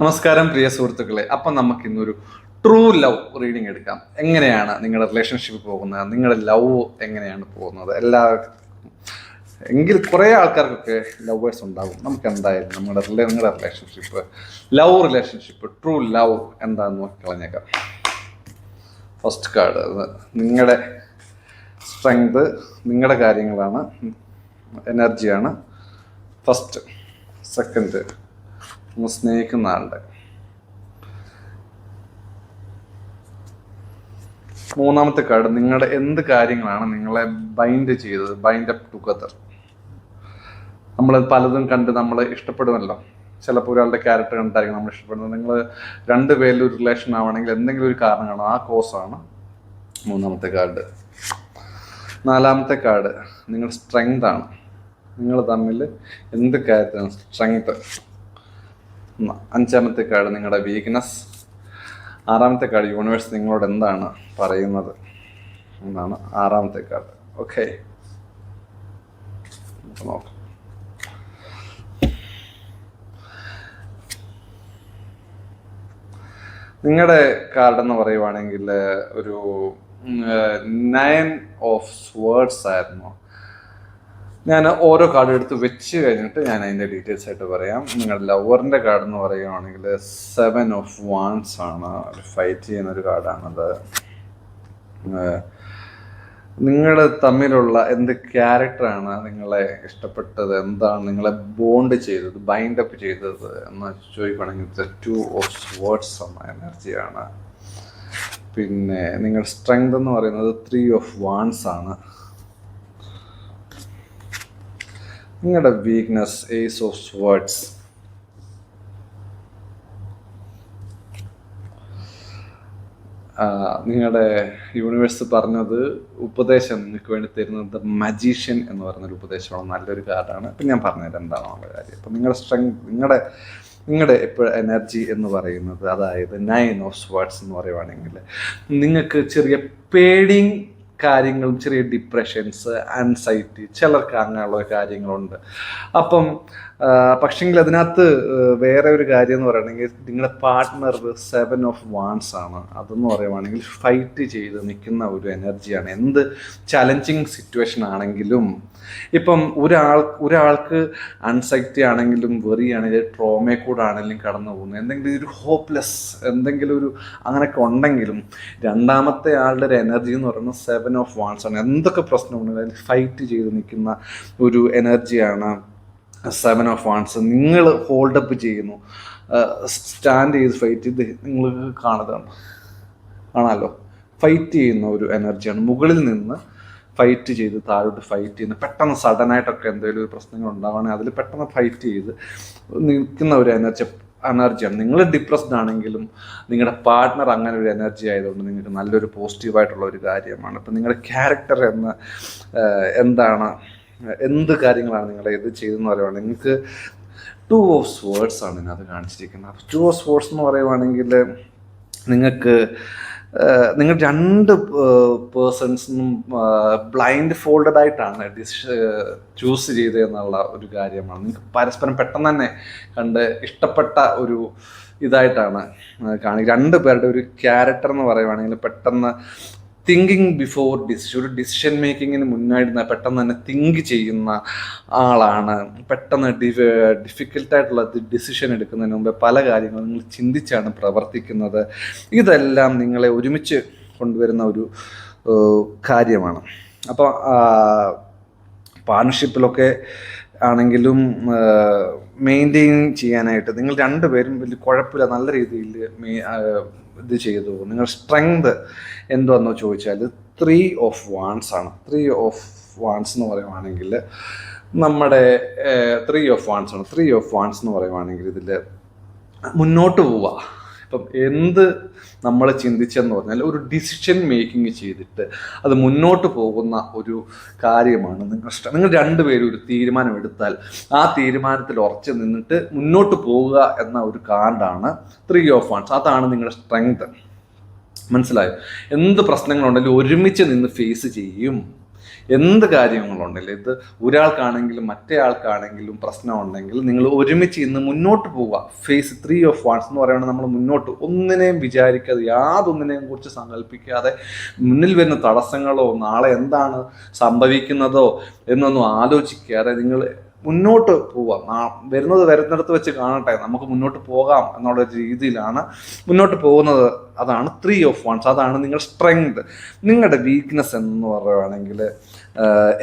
നമസ്കാരം പ്രിയ സുഹൃത്തുക്കളെ. അപ്പം നമുക്ക് ഇന്നൊരു ട്രൂ ലവ് റീഡിങ് എടുക്കാം. എങ്ങനെയാണ് നിങ്ങളുടെ റിലേഷൻഷിപ്പ് പോകുന്നത്? നിങ്ങളുടെ ലവ് എങ്ങനെയാണ് പോകുന്നത്? എല്ലാ എങ്കിൽ കുറേ ആൾക്കാർക്കൊക്കെ ലവേഴ്സ് ഉണ്ടാകും. നമുക്ക് എന്തായാലും നമ്മുടെ നിങ്ങളുടെ relationship love relationship true love എന്താണെന്ന് നോക്കി കളഞ്ഞേക്കാം. ഫസ്റ്റ് കാർഡ് നിങ്ങളുടെ സ്ട്രെങ്ത് നിങ്ങളുടെ കാര്യങ്ങളാണ് എനർജിയാണ് ഫസ്റ്റ് സെക്കൻഡ് സ്നേഹിക്കുന്ന ആളുടെ. മൂന്നാമത്തെ കാർഡ് നിങ്ങളുടെ എന്ത് കാര്യങ്ങളാണ് നിങ്ങളെ ബൈൻഡ് ചെയ്തത് ബൈൻഡ് അപ്പ് ടുഗദർ നമ്മൾ പലതും കണ്ട് നമ്മൾ ഇഷ്ടപ്പെടുമല്ലോ. ചിലപ്പോൾ ഒരാളുടെ ക്യാരക്ടർ കണ്ടായിരിക്കും നമ്മൾ ഇഷ്ടപ്പെടുന്നത്. നിങ്ങൾ രണ്ട് പേരിൽ ഒരു റിലേഷൻ ആവണമെങ്കിൽ എന്തെങ്കിലും ഒരു കാരണം കാണും. ആ കോസാണ് മൂന്നാമത്തെ കാർഡ്. നാലാമത്തെ കാർഡ് നിങ്ങൾ സ്ട്രെങ്ത് ആണ്. നിങ്ങൾ തമ്മിൽ എന്ത് കാര്യത്തിലാണ് സ്ട്രെങ്ത് അഞ്ചാമത്തെ കാർഡ് നിങ്ങളുടെ വീക്ക്നെസ്. ആറാമത്തെ കാർഡ് യൂണിവേഴ്സ് നിങ്ങളോട് എന്താണ് പറയുന്നത്? എന്നാണ് ആറാമത്തെ കാർഡ്? ഓക്കെ. നിങ്ങളുടെ കാർഡ് എന്ന് പറയുവാണെങ്കിൽ ഒരു നയൻ ഓഫ് സ്വേർഡ്സ് ആയിരുന്നു. ഞാൻ ഓരോ കാർഡ് എടുത്ത് വെച്ച് കഴിഞ്ഞിട്ട് ഞാൻ അതിന്റെ ഡീറ്റെയിൽസ് ആയിട്ട് പറയാം. നിങ്ങളുടെ ലവറിന്റെ കാർഡ് എന്ന് പറയുകയാണെങ്കിൽ സെവൻ ഓഫ് വാൻസ് ആണ്. ഫൈറ്റ് ചെയ്യുന്ന ഒരു കാർഡാണത് നിങ്ങൾ തമ്മിലുള്ള എന്ത് ക്യാരക്ടറാണ് നിങ്ങളെ ഇഷ്ടപ്പെട്ടത്? എന്താണ് നിങ്ങളെ ബോണ്ട് ചെയ്തത് ബൈൻഡ് അപ്പ് ചെയ്തത് എന്ന് ചോദിക്കുകയാണെങ്കിൽ ടു ഓഫ് വേർഡ്സ് എന്ന എനർജിയാണ് പിന്നെ നിങ്ങളുടെ സ്ട്രെങ്ത് എന്ന് പറയുന്നത് ത്രീ ഓഫ് വാൻസ് ആണ്. നിങ്ങളുടെ വീക്ക്നെസ് ഏസ് ഓഫ് വേർഡ്സ് നിങ്ങളുടെ യൂണിവേഴ്സ് പറഞ്ഞത് ഉപദേശം നിങ്ങൾക്ക് വേണ്ടി തരുന്നത് മജീഷ്യൻ എന്ന് പറയുന്നൊരു ഉപദേശമാണ്. നല്ലൊരു കാർഡാണ്. ഇപ്പം ഞാൻ പറഞ്ഞുതരാം എന്താണെന്നുള്ള കാര്യം. അപ്പം നിങ്ങളുടെ സ്ട്രെങ്ത് നിങ്ങളുടെ നിങ്ങളുടെ ഇപ്പോൾ എനർജി എന്ന് പറയുന്നത് അതായത് നയൻ ഓഫ് വേർഡ്സ് എന്ന് പറയുവാണെങ്കിൽ നിങ്ങൾക്ക് ചെറിയ പേടിങ് കാര്യങ്ങളും ചെറിയ ഡിപ്രഷൻസ് ആൻസൈറ്റി ചിലർക്ക് അങ്ങനെയുള്ള കാര്യങ്ങളുണ്ട്. അപ്പം പക്ഷെങ്കിൽ അതിനകത്ത് വേറെ ഒരു കാര്യം എന്ന് പറയുകയാണെങ്കിൽ നിങ്ങളുടെ പാർട്ട്ണർ സെവൻ ഓഫ് വാൺസ് ആണ്. അതെന്ന് പറയുവാണെങ്കിൽ ഫൈറ്റ് ചെയ്ത് നിൽക്കുന്ന ഒരു എനർജിയാണ് എന്ത് ചലഞ്ചിങ് സിറ്റുവേഷൻ ആണെങ്കിലും ഇപ്പം ഒരാൾ ഒരാൾക്ക് അൺസൈറ്റി ആണെങ്കിലും വെറി ആണെങ്കിലും ട്രോമയെ കൂടെ ആണെങ്കിലും കടന്നു പോകുന്നു. എന്തെങ്കിലും ഒരു ഹോപ്പ്ലെസ് എന്തെങ്കിലും ഒരു അങ്ങനെയൊക്കെ ഉണ്ടെങ്കിലും രണ്ടാമത്തെ ആളുടെ ഒരു എനർജി എന്ന് പറയുന്നത് സെവൻ ഓഫ് വാൺസ് ആണ്. എന്തൊക്കെ പ്രശ്നമുണ്ടെങ്കിലും ഫൈറ്റ് ചെയ്ത് നിൽക്കുന്ന ഒരു എനർജിയാണ് സെവൻ ഓഫ് വാൺസ് നിങ്ങൾ ഹോൾഡപ്പ് ചെയ്യുന്നു. സ്റ്റാൻഡ് ചെയ്ത് ഫൈറ്റ് ചെയ്ത് നിങ്ങൾ കാണുന്നതാണ് കാണാമല്ലോ ഫൈറ്റ് ചെയ്യുന്ന ഒരു എനർജിയാണ് മുകളിൽ നിന്ന് ഫൈറ്റ് ചെയ്ത് താഴോട്ട് ഫൈറ്റ് ചെയ്യുന്ന പെട്ടെന്ന് സഡനായിട്ടൊക്കെ എന്തെങ്കിലും ഒരു പ്രശ്നങ്ങൾ ഉണ്ടാവുകയാണെങ്കിൽ അതിൽ പെട്ടെന്ന് ഫൈറ്റ് ചെയ്ത് നിൽക്കുന്ന ഒരു എനർജി എനർജിയാണ് നിങ്ങൾ ഡിപ്രസ്ഡ് ആണെങ്കിലും നിങ്ങളുടെ പാർട്ട്ണർ അങ്ങനെ ഒരു എനർജി ആയതുകൊണ്ട് നിങ്ങൾക്ക് നല്ലൊരു പോസിറ്റീവായിട്ടുള്ള ഒരു കാര്യമാണ്. ഇപ്പം നിങ്ങളുടെ ക്യാരക്ടർ എന്ന് എന്താണ് എന്ത് കാര്യങ്ങളാണ് നിങ്ങൾ ഇത് ചെയ്തെന്ന് പറയുവാണ് നിങ്ങൾക്ക് ടു ഓഫ് സ്വേർഡ്സ് ആണ് ഇതിനകത്ത് കാണിച്ചിരിക്കുന്നത്. അപ്പോൾ ടു ഓഫ് സ്വേർഡ്സ് എന്ന് പറയുവാണെങ്കിൽ നിങ്ങൾക്ക് നിങ്ങൾ രണ്ട് പേഴ്സൺസിനും ബ്ലൈൻഡ് ഫോൾഡഡ് ആയിട്ടാണ് ഡിഷ് ചൂസ് ചെയ്തതെന്നുള്ള ഒരു കാര്യമാണ്. നിങ്ങൾക്ക് പരസ്പരം പെട്ടെന്ന് തന്നെ കണ്ട് ഇഷ്ടപ്പെട്ട ഒരു ഇതായിട്ടാണ് കാണിക്കുക രണ്ട് പേരുടെ ഒരു ക്യാരക്ടർ എന്ന് പറയുവാണെങ്കിൽ പെട്ടെന്ന് തിങ്കിങ് ബിഫോർ ഡിസിഷൻ ഒരു ഡിസിഷൻ മേക്കിങ്ങിന് മുന്നായിട്ട് പെട്ടെന്ന് തന്നെ തിങ്ക് ചെയ്യുന്ന ആളാണ്. പെട്ടെന്ന് ഡിഫ് ഡിഫിക്കൽട്ടായിട്ടുള്ള ഡിസിഷൻ എടുക്കുന്നതിന് മുമ്പ് പല കാര്യങ്ങളും നിങ്ങൾ ചിന്തിച്ചാണ് പ്രവർത്തിക്കുന്നത്. ഇതെല്ലാം നിങ്ങളെ ഒരുമിച്ച് കൊണ്ടുവരുന്ന ഒരു കാര്യമാണ്. അപ്പോൾ പാർട്ണർഷിപ്പിലൊക്കെ ആണെങ്കിലും മെയിന്റെയിൻ ചെയ്യാനായിട്ട് നിങ്ങൾ രണ്ടുപേരും വലിയ കുഴപ്പമില്ല. നല്ല രീതിയിൽ ഇത് ചെയ്തു. നിങ്ങൾ സ്ട്രെങ്ത് എന്തുവെന്നോ ചോദിച്ചാൽ ത്രീ ഓഫ് വാൺസ് ആണ്. ത്രീ ഓഫ് വാൺസ് എന്ന് പറയുവാണെങ്കിൽ നമ്മുടെ ത്രീ ഓഫ് വാൺസ് ആണ്. ത്രീ ഓഫ് വാൺസ് എന്ന് പറയുവാണെങ്കിൽ ഇതിൽ മുന്നോട്ട് പോവുക. ഇപ്പം എന്ത് നമ്മൾ ചിന്തിച്ചെന്ന് പറഞ്ഞാൽ ഒരു ഡിസിഷൻ മേക്കിംഗ് ചെയ്തിട്ട് അത് മുന്നോട്ട് പോകുന്ന ഒരു കാര്യമാണ് നിങ്ങൾ നിങ്ങൾ രണ്ടുപേരും ഒരു തീരുമാനം എടുത്താൽ ആ തീരുമാനത്തിൽ ഉറച്ചു നിന്നിട്ട് മുന്നോട്ട് പോവുക എന്ന ഒരു കാർഡാണ് ത്രീ ഓഫ് വൺസ് അതാണ് നിങ്ങളുടെ സ്ട്രെങ്ത് മനസ്സിലായോ? എന്ത് പ്രശ്നങ്ങളുണ്ടെങ്കിലും ഒരുമിച്ച് നിന്ന് ഫേസ് ചെയ്യും. എന്ത് കാര്യങ്ങളുണ്ടെങ്കിലും ഇത് ഒരാൾക്കാണെങ്കിലും മറ്റേ ആൾക്കാണെങ്കിലും പ്രശ്നം ഉണ്ടെങ്കിൽ നിങ്ങൾ ഒരുമിച്ച് ഇന്ന് മുന്നോട്ട് പോവുക. ഫേസ് ത്രീ ഓഫ് വൺസ് എന്ന് പറയുന്നത് നമ്മൾ മുന്നോട്ട് ഒന്നിനെയും വിചാരിക്കാതെ യാതൊന്നിനെയും കുറിച്ച് സങ്കല്പിക്കാതെ മുന്നിൽ വരുന്ന തടസ്സങ്ങളോ നാളെ എന്താണ് സംഭവിക്കുന്നതോ എന്നൊന്നും ആലോചിക്കാതെ നിങ്ങൾ മുന്നോട്ട് പോവാം. വരുന്നത് വരുന്നിടത്ത് വെച്ച് കാണട്ടെ. നമുക്ക് മുന്നോട്ട് പോകാം എന്നുള്ള ഒരു രീതിയിലാണ് മുന്നോട്ട് പോകുന്നത്. അതാണ് ത്രീ ഓഫ് വൺസ് അതാണ് നിങ്ങളുടെ സ്ട്രെങ്ത് നിങ്ങളുടെ വീക്ക്നെസ് എന്ന് പറയുകയാണെങ്കിൽ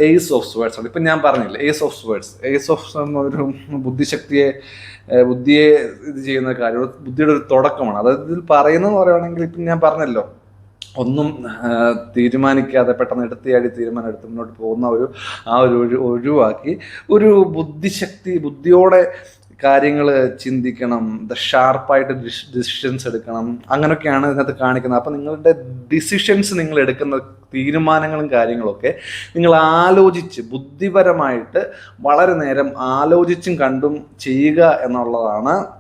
എയ്സ് ഓഫ് സ്വേർഡ്സ് ആണ്. ഇപ്പം ഞാൻ പറഞ്ഞില്ല ace of swords ace of എന്നൊരു ബുദ്ധിശക്തിയെ ബുദ്ധിയെ ഇത് ചെയ്യുന്ന കാര്യം ഒരു ബുദ്ധിയുടെ ഒരു തുടക്കമാണ്. അതായത് ഇതിൽ പറയുന്നതെന്ന് പറയുകയാണെങ്കിൽ ഇപ്പം ഞാൻ പറഞ്ഞല്ലോ ഒന്നും തീരുമാനിക്കാതെ പെട്ടെന്ന് എടുത്തിയാടി തീരുമാനം എടുത്ത് മുന്നോട്ട് പോകുന്ന ഒരു ആ ഒരു ഒഴിവാക്കി. ഒരു ബുദ്ധിശക്തി ബുദ്ധിയോടെ കാര്യങ്ങൾ ചിന്തിക്കണം ദ ഷാർപ്പായിട്ട് ഡിസിഷൻസ് എടുക്കണം അങ്ങനെയൊക്കെയാണ് ഇതിനകത്ത് കാണിക്കുന്നത്. അപ്പം നിങ്ങളുടെ ഡിസിഷൻസ് നിങ്ങൾ എടുക്കുന്ന തീരുമാനങ്ങളും കാര്യങ്ങളൊക്കെ നിങ്ങൾ ആലോചിച്ച് ബുദ്ധിപരമായിട്ട് വളരെ നേരം ആലോചിച്ചും കണ്ടും ചെയ്യുക എന്നുള്ളതാണ്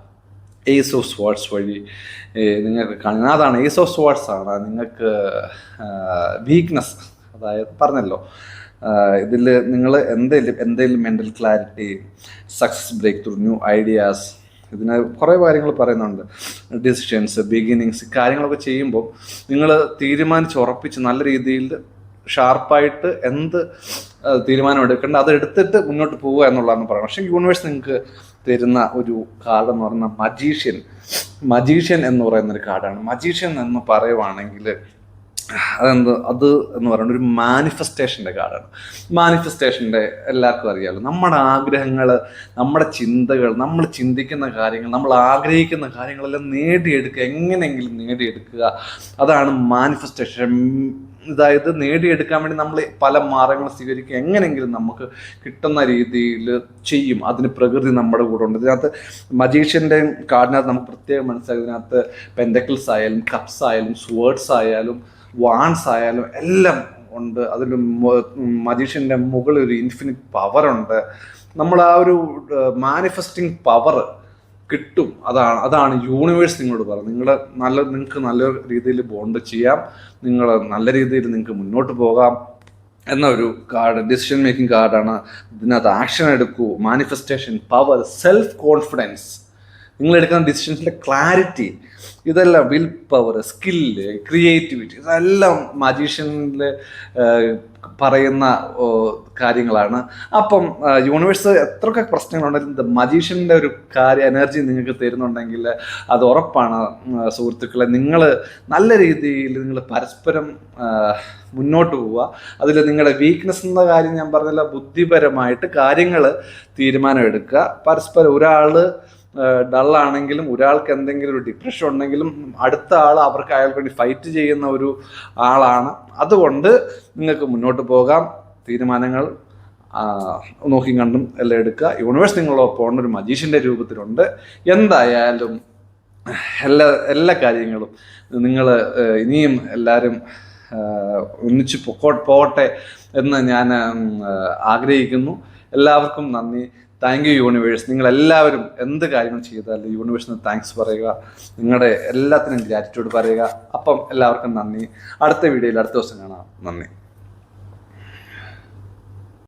ഏസ് ഓഫ് സ്വാർട്സ് വഴി നിങ്ങൾക്ക് കാണുന്നത്. അതാണ് ഏസ് ഓഫ് സ്വാർട്സ് ആണ്. നിങ്ങൾക്ക് വീക്ക്നെസ് അതായത് പറഞ്ഞല്ലോ ഇതിൽ നിങ്ങൾ എന്തെങ്കിലും എന്തെങ്കിലും mental clarity success breakthrough new ideas ഇതിന് കുറേ കാര്യങ്ങൾ പറയുന്നുണ്ട്. ഡിസിഷൻസ് ബിഗിനിങ്സ് കാര്യങ്ങളൊക്കെ ചെയ്യുമ്പോൾ നിങ്ങൾ തീരുമാനിച്ച് ഉറപ്പിച്ച് നല്ല രീതിയിൽ ഷാർപ്പായിട്ട് എന്ത് തീരുമാനം എടുക്കേണ്ട അത് എടുത്തിട്ട് മുന്നോട്ട് പോവുക എന്നുള്ളതാണ് പറയുന്നത്. പക്ഷേ യൂണിവേഴ്സ് നിങ്ങൾക്ക് തരുന്ന ഒരു കാർഡ് എന്ന് പറയുന്ന മജീഷ്യൻ. മജീഷ്യൻ എന്ന് പറയുന്ന ഒരു കാർഡാണ്. മജീഷ്യൻ എന്ന് പറയുവാണെങ്കിൽ അതെന്ത് അത് എന്ന് പറയുന്നത് ഒരു മാനിഫെസ്റ്റേഷന്റെ കാർഡാണ് മാനിഫെസ്റ്റേഷന്റെ എല്ലാവർക്കും അറിയാമല്ലോ നമ്മുടെ ആഗ്രഹങ്ങൾ നമ്മുടെ ചിന്തകൾ നമ്മൾ ചിന്തിക്കുന്ന കാര്യങ്ങൾ നമ്മൾ ആഗ്രഹിക്കുന്ന കാര്യങ്ങളെല്ലാം നേടിയെടുക്കുക എങ്ങനെയെങ്കിലും നേടിയെടുക്കുക. അതാണ് മാനിഫെസ്റ്റേഷൻ അതായത് നേടിയെടുക്കാൻ വേണ്ടി നമ്മൾ പല മാർഗങ്ങൾ സ്വീകരിക്കുക. എങ്ങനെയെങ്കിലും നമുക്ക് കിട്ടുന്ന രീതിയിൽ ചെയ്യും. അതിന് പ്രകൃതി നമ്മുടെ കൂടെ ഉണ്ട്. ഇതിനകത്ത് മജീഷ്യന്റെ കാർഡിനകത്ത് നമുക്ക് പ്രത്യേകം മനസ്സിലാക്കി ഇതിനകത്ത് പെൻഡക്കിൾസ് ആയാലും കപ്സ് ആയാലും സ്വേർഡ്സ് ആയാലും വാൺസ് ആയാലും എല്ലാം ഉണ്ട്. അതിൽ മജീഷ്യന്റെ മുകളിൽ ഒരു ഇൻഫിനിറ്റ് പവറുണ്ട് നമ്മൾ ആ ഒരു മാനിഫെസ്റ്റിംഗ് പവർ കിട്ടും. അതാണ് അതാണ് യൂണിവേഴ്സ് നിങ്ങളോട് പറയുന്നത്. നിങ്ങൾ നല്ല നിങ്ങൾക്ക് നല്ല രീതിയിൽ ബോണ്ട് ചെയ്യാം. നിങ്ങൾ നല്ല രീതിയിൽ നിങ്ങൾക്ക് മുന്നോട്ട് പോകാം എന്ന ഒരു കാർഡ് ഡിസിഷൻ മേക്കിംഗ് കാർഡാണ് ഇതിനകത്ത് ആക്ഷൻ എടുക്കൂ. മാനിഫെസ്റ്റേഷൻ പവർ സെൽഫ് കോൺഫിഡൻസ് നിങ്ങൾ എടുക്കുന്ന ഡിസിഷൻസിന്റെ ക്ലാരിറ്റി ഇതെല്ലാം വിൽ പവർ സ്കില്ല് ക്രിയേറ്റിവിറ്റി ഇതെല്ലാം മജീഷ്യനിൽ പറയുന്ന കാര്യങ്ങളാണ്. അപ്പം യൂണിവേഴ്സ് എത്രയൊക്കെ പ്രശ്നങ്ങളുണ്ടെങ്കിലും ദ മജീഷ്യന്റെ ഒരു കാര്യ എനർജി നിങ്ങൾക്ക് തരുന്നുണ്ടെങ്കിൽ അത് ഉറപ്പാണ് സുഹൃത്തുക്കളെ. നിങ്ങൾ നല്ല രീതിയിൽ നിങ്ങൾ പരസ്പരം മുന്നോട്ട് പോവുക. അതിൽ നിങ്ങളുടെ വീക്ക്നെസ് എന്ന കാര്യം ഞാൻ പറഞ്ഞില്ല ബുദ്ധിപരമായിട്ട് കാര്യങ്ങൾ തീരുമാനമെടുക്കുക. പരസ്പരം ഒരാൾ ഡള്ളാണെങ്കിലും ഒരാൾക്ക് എന്തെങ്കിലും ഒരു ഡിപ്രഷൻ ഉണ്ടെങ്കിലും അടുത്ത ആൾ അവർക്ക് അയാൾക്ക് വേണ്ടി ഫൈറ്റ് ചെയ്യുന്ന ഒരു ആളാണ്. അതുകൊണ്ട് നിങ്ങൾക്ക് മുന്നോട്ട് പോകാം. തീരുമാനങ്ങൾ നോക്കി കണ്ടും എല്ലാം എടുക്കുക. യൂണിവേഴ്സ് നിങ്ങളൊപ്പം ഒരു മജീഷ്യന്റെ രൂപത്തിലുണ്ട്. എന്തായാലും എല്ലാ എല്ലാ കാര്യങ്ങളും നിങ്ങൾ ഇനിയും എല്ലാവരും ഒന്നിച്ച് പൊക്കോ പോകട്ടെ എന്ന് ഞാൻ ആഗ്രഹിക്കുന്നു. എല്ലാവർക്കും നന്ദി. Thank you universe. നിങ്ങൾ എല്ലാവരും എന്ത് കാര്യങ്ങൾ ചെയ്താലും യൂണിവേഴ്സിന് താങ്ക്സ് പറയുക. നിങ്ങളുടെ എല്ലാത്തിനും ഗ്രാറ്റിറ്റ്യൂഡ് പറയുക. അപ്പം എല്ലാവർക്കും നന്ദി. അടുത്ത വീഡിയോയിൽ അടുത്ത ദിവസം കാണാം. നന്ദി.